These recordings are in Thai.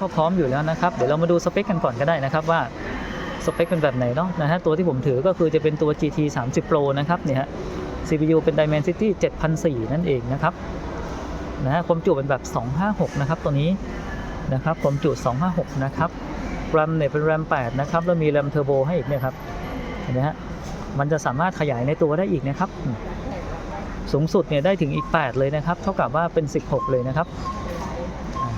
ก็พร้อมอยู่แล้วนะครับ เดี๋ยวเรามาดูสเปคกันก่อนก็ได้นะครับว่าสเปคเป็นแบบไหนเนาะนะฮะตัวที่ผมถือก็คือจะเป็นตัว GT 30 Pro นะครับเนี่ยฮะ CPU เป็น Dimensity 7004 นั่นเองนะครับนะฮะความจุเป็นแบบ 256 นะครับตัวนี้นะครับความจุ 256 นะครับ RAM เนี่ยเป็น RAM 8นะครับ แล้วมี RAM Turbo ให้อีกเนี่ยครับเห็นไหมฮะมันจะสามารถขยายในตัวได้อีกนะครับ สูงสุดเนี่ยได้ถึงอีก 8 เลยนะครับ เท่ากับว่าเป็น 16 เลยนะครับ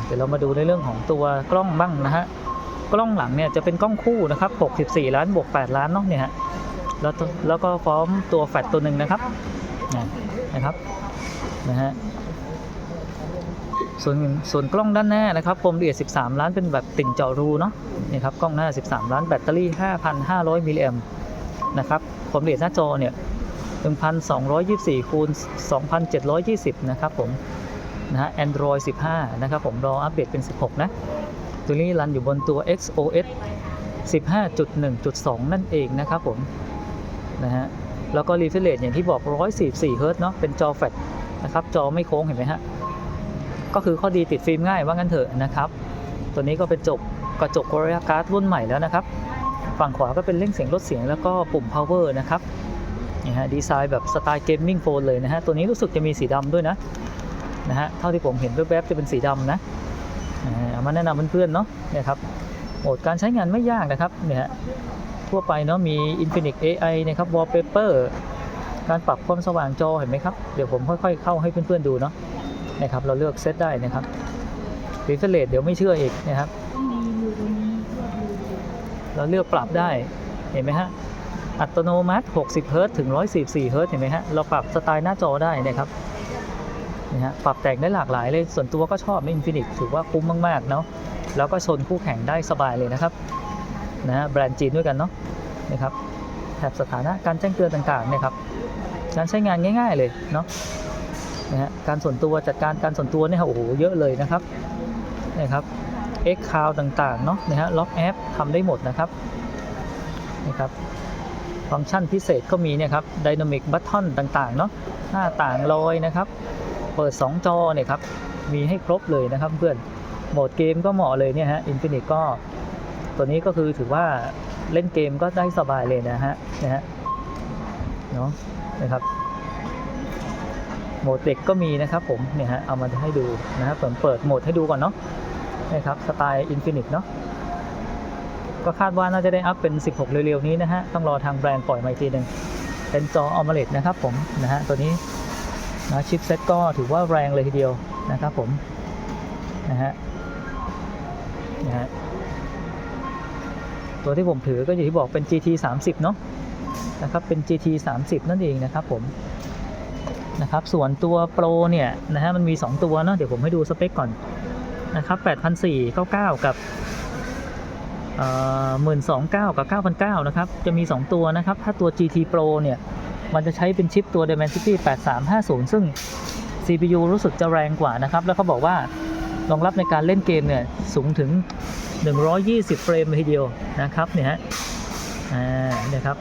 เดี๋ยวเรามาดูในเรื่องของตัวกล้องบ้างนะฮะกล้องหลังเนี่ยจะเป็นกล้องคู่นะครับ 64 ล้านบวก 8 ล้านเนาะเนี่ยฮะแล้วแล้วก็พร้อมตัวแฟลชตัวหนึ่งนะครับนะครับนะฮะส่วนส่วนกล้องด้านหน้านะครับคมละเอียด 13 ล้านเป็นแบบติ่งเจาะรูเนาะนี่ครับกล้องหน้า 13 ล้านแบตเตอรี่ 5,500 มิลลิแอมนะครับความละเอียดหน้าจอเนี่ย1,224คูณ2,720 นะครับผม นะฮะ Android 15 นะครับผมรออัปเดตเป็น 16 นะ ตัวนี้รันอยู่บนตัว XOS 15.1.2 นั่นเองนะครับผมนะฮะแล้วก็ refresh rate อย่างที่บอก 144 Hz เนาะเป็นจอแฟลชนะครับ จอไม่โค้งเห็นไหมฮะ ก็คือข้อดีติดฟิล์มง่ายว่างั้นเถอะนะครับ ตัวนี้ก็เป็นจกกระจก Gorilla Glass รุ่นใหม่แล้วนะครับ ฝั่งขวาก็เป็นเร่งเสียงลดเสียงแล้วก็ปุ่ม power นะครับนี่ฮะดีไซน์แบบสไตล์เกมมิ่งโฟนเลยนะฮะ ตัวนี้รู้สึกจะมีสีดำด้วยนะ นะฮะเท่าที่ผมเห็นแวบๆจะเป็นสีดำนะเอามาแนะนำเพื่อนๆเนาะเนี่ยครับโหมดการใช้งานไม่ยากนะครับเนี่ยฮะทั่วไปเนาะมี Infinix AI นะครับ Wallpaper การปรับความสว่างจอเห็นไหมครับ เดี๋ยวผมค่อยๆเข้าให้เพื่อนๆดูเนาะนะครับเราเลือกเซตได้นะครับ refresh เดี๋ยวไม่เชื่ออีกนะครับ เราเลือกปรับได้เห็นไหมฮะอัตโนมัติ 60 เฮิรตซ์ถึง 144 เฮิรตซ์เห็นไหมฮะเราปรับสไตล์หน้าจอได้นะครับ นี่ฮะปรับแต่งได้หลากหลายเลย ส่วนตัวก็ชอบใน Infinix ถือว่าคุ้มมากๆเนาะแล้วก็ชนคู่แข่งได้สบายเลยนะครับนะฮะแบรนด์จีนด้วยกันเนาะนะครับแถบสถานะการแจ้งเตือนต่างๆนะครับการใช้งานง่าย ๆเลยเนาะนะฮะการส่วนตัวจัดการการส่วนตัวเนี่ยโอ้โหเยอะเลยนะครับนะครับ X Cloud ต่างๆเนาะนะฮะล็อกแอปทำได้หมดนะครับนะครับฟังก์ชันพิเศษก็มีเนี่ยครับ Dynamic Button ต่างๆเนาะหน้าต่างลอยนะครับ เปิด 2 จอเนี่ยครับ มีให้ครบเลยนะครับเพื่อนโหมดเกมก็เหมาะเลยเนี่ยฮะ Infinix ก็ตัวนี้ก็คือถือว่าเล่นเกมก็ได้สบายเลยนะฮะนะฮะเนาะนะครับโหมดเด็กก็มีนะครับผมเนี่ยฮะเอามาให้ดูนะครับผมเปิดโหมดให้ดูก่อนเนาะนะครับสไตล์ Infinix เนาะก็คาดว่าน่าจะได้อัพเป็น 16 เร็วๆนี้นะฮะ ต้องรอทางแบรนด์ปล่อยมาอีกทีหนึ่งเป็นจอ AMOLED นะครับผมนะฮะตัวนี้ นะชิปเซ็ตก็ถือว่าแรงเลยทีเดียวนะครับผมนะฮะนะฮะตัวที่ผมถือก็อย่างที่บอกเป็น GT 30เนาะนะครับเป็น GT 30นั่นเองนะครับผมนะครับส่วนตัว Pro เนี่ยนะฮะมันมี 2 ตัวเนาะเดี๋ยวผมให้ดูสเปคก่อนนะครับ8,499 กับหมื่นสองเก้ากับเก้าพันเก้านะครับ จะมี 2 ตัวนะครับ ถ้าตัว GT Pro เนี่ย มันจะใช้เป็นชิปตัว Dimensity 8350 ซึ่ง CPU รู้สึกจะแรงกว่านะครับ แล้วเขาบอกว่ารองรับในการเล่นเกมเนี่ยสูงถึง 120 เฟรมเลยทีเดียวนะครับเนี่ยฮะอ่าเนี่ยครับ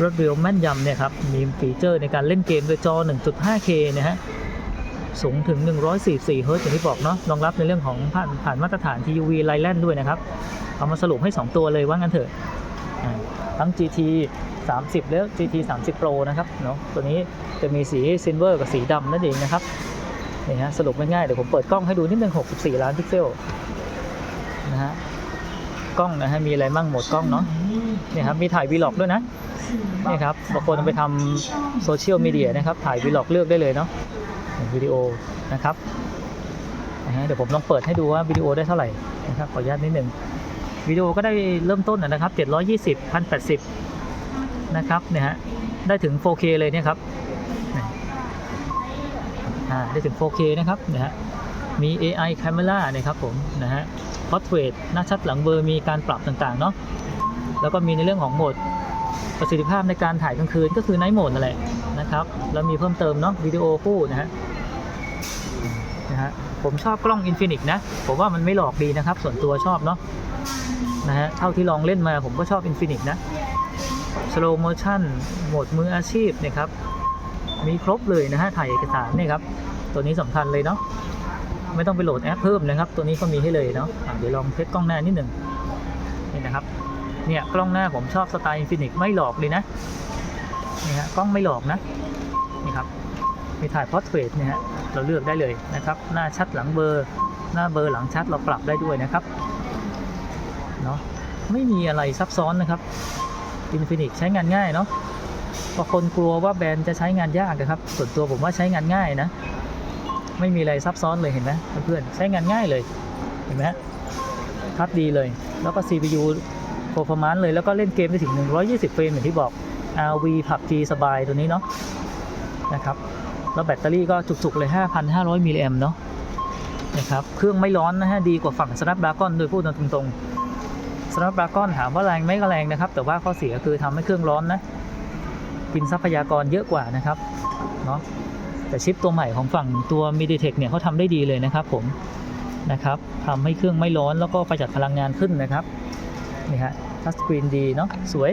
รวดเร็วแม่นยำเนี่ยครับมีฟีเจอร์ในการเล่นเกมโดยจอ 1.5K นะฮะสูงถึง 144 เฮิร์ตอย่างที่บอกเนาะรองรับในเรื่องของผ่านผ่านมาตรฐาน TUV ไลแลนด้วยนะครับ เอามาสรุปให้ 2 ตัวเลยว่างั้นเถอะ ทั้ง GT 30 แล้ว GT 30 Pro นะครับเนาะตัวนี้จะมีสีซิลเวอร์กับสีดำนั่นเองนะครับนี่ฮะสรุปง่ายๆเดี๋ยวผมเปิดกล้องให้ดูนิดนึง 64 ล้านพิกเซลนะฮะกล้องนะฮะมีอะไรมั่งหมดกล้องเนาะเนี่ยครับมีถ่ายวีล็อกด้วยนะนี่ครับบางคนไปทำโซเชียลมีเดียนะครับถ่ายวีล็อกเลือกได้เลยเนาะวิดีโอนะครับนะฮะเดี๋ยวผมลองเปิดให้ดูว่าวิดีโอได้เท่าไหร่นะครับขออนุญาตนิดหนึ่ง วิดีโอก็ได้เริ่มต้นนะครับ 720 1080 นะครับเนี่ยฮะได้ถึง 4K เลยเนี่ยครับได้ถึง 4K นะครับเนี่ยฮะมี AI Camera เนี่ยครับผมนะฮะ Portrait หน้าชัดหลังเบอร์มีการปรับต่างๆเนาะแล้วก็มีในเรื่องของโหมดประสิทธิภาพในการถ่ายกลางคืนก็คือ Night Mode นั่นแหละนะครับ แล้วมีเพิ่มเติมเนาะวิดีโอคู่นะฮะนะฮะผมชอบกล้อง Infinix นะ ผมว่ามันไม่หลอกดีนะครับ ส่วนตัวชอบเนาะ นะฮะ เท่าที่ลองเล่นมาผมก็ชอบ Infinix นะ Slow Motion โหมดมืออาชีพนี่ยครับ มีครบเลยนะฮะ ถ่ายเอกสารเนี่ยครับ ตัวนี้สำคัญเลยเนาะไม่ต้องไปโหลดแอปเพิ่มนะครับ ตัวนี้เขามีให้เลยเนาะะเดี๋ยวลองเทสกล้องหน้านิดหนึ่งนี่นะครับ เนี่ยกล้องหน้าผมชอบสไตล์อินฟินิกไม่หลอกเลยนะนี่ฮะกล้องไม่หลอกนะนี่ครับมีถ่ายพอร์เทรตเนี่ยฮะเราเลือกได้เลยนะครับ หน้าชัดหลังเบอร์ หน้าเบอร์หลังชัดเราปรับได้ด้วยนะครับ เนาะไม่มีอะไรซับซ้อนนะครับอินฟินิกใช้งานง่ายเนาะบางคนกลัวว่าแบรนด์จะใช้งานยากนะครับ ส่วนตัวผมว่าใช้งานง่ายนะ ไม่มีอะไรซับซ้อนเลยเห็นไหมเพื่อนใช้งานง่ายเลย เห็นไหมทัดดีเลย แล้วก็ CPU performance เลย แล้วก็เล่นเกมได้ถึง 120 เฟรมอย่างที่บอก RV PUBG สบายตัวนี้เนาะนะครับ แล้วแบตเตอรี่ก็จุกๆเลย 5,500 มิลลิแอมเนาะนะครับ เครื่องไม่ร้อนนะฮะ ดีกว่าฝั่ง Snapdragon โดยพูดตรงๆ Snapdragon ถามว่าแรงไหม่ก็แรงนะครับ แต่ว่าข้อเสียคือทำให้เครื่องร้อนนะ กินทรัพยากรเยอะกว่านะครับ เนาะแต่ชิปตัวใหม่ของฝั่งตัว MediaTek เนี่ยเขาทำได้ดีเลยนะครับผมนะครับทำให้เครื่องไม่ร้อนแล้วก็ประหยัดพลังงานขึ้นนะครับนี่ฮะทัชสกรีนดีเนาะสวย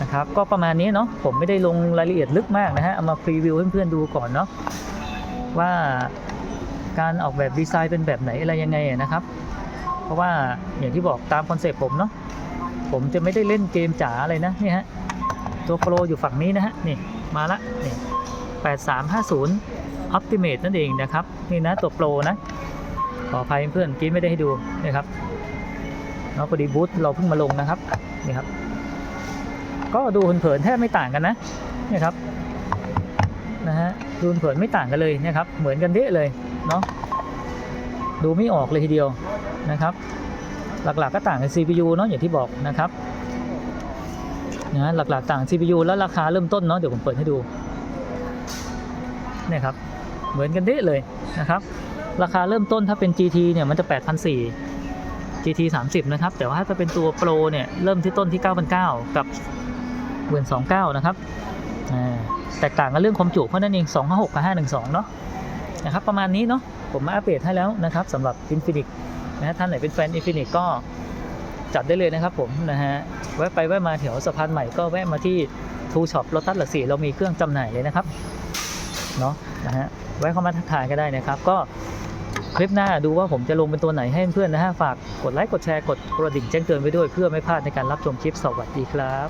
นะครับก็ประมาณนี้เนาะผมไม่ได้ลงรายละเอียดลึกมากนะฮะเอามาพรีวิวให้เพื่อนๆดูก่อนเนาะว่าการออกแบบดีไซน์เป็นแบบไหนอะไรยังไงนะครับ เพราะว่าอย่างที่บอกตามคอนเซปต์ผมเนาะผมจะไม่ได้เล่นเกมจ๋าอะไรนะนี่ฮะตัวโปรอยู่ฝั่งนี้นะฮะนี่มาละนี่8350 Optimate นั่นเองนะครับนี่นะตัวโปรนะขออภัยเพื่อนกี้ไม่ได้ให้ดูนะครับเนาะพอดีบูธเราเพิ่งมาลงนะครับนี่ครับ ก็ดูเผินๆแทบไม่ต่างกันนะนี่ครับนะฮะดูเผินไม่ต่างกันเลยนะครับ เหมือนกันเดะเลยเนาะ ดูไม่ออกเลยทีเดียวนะครับ หลักๆก็ต่างกัน CPU เนาะอย่างที่บอกนะครับนะหลักๆต่าง CPU แล้วราคาเริ่มต้นเนาะเดี๋ยวผมเปิดให้ดูเนี่ยครับเหมือนกันเดะเลยนะครับ ราคาเริ่มต้นถ้าเป็น GT เนี่ยมันจะ 8,400 GT 30 นะครับ แต่ว่าถ้าเป็นตัว Pro เนี่ยเริ่มที่ต้นที่ 9,900 กับ 12,900 นะครับแตกต่างกันเรื่องความจุเพราะนั่นเอง256กับ512 เนาะ นะครับประมาณนี้เนาะผมมาอัปเดตให้แล้วนะครับสำหรับ Infinix นะฮะท่านไหนเป็นแฟน Infinix ก็จัดได้เลยนะครับผมนะฮะแวะไปแวะมาแถวสะพานใหม่ก็แวะมาที่ Two Shop รถตัดหลักสี่เรามีเครื่องจำหน่ายเลยนะครับเนาะนะฮะไว้เข้ามาทักทายก็ได้นะครับ ก็คลิปหน้าดูว่าผมจะลงเป็นตัวไหนให้เพื่อนนะฮะฝากกดไลค์กดแชร์กดกระดิ่งแจ้งเตือนไว้ด้วยเพื่อไม่พลาดในการรับชมคลิปสวัสดีครับ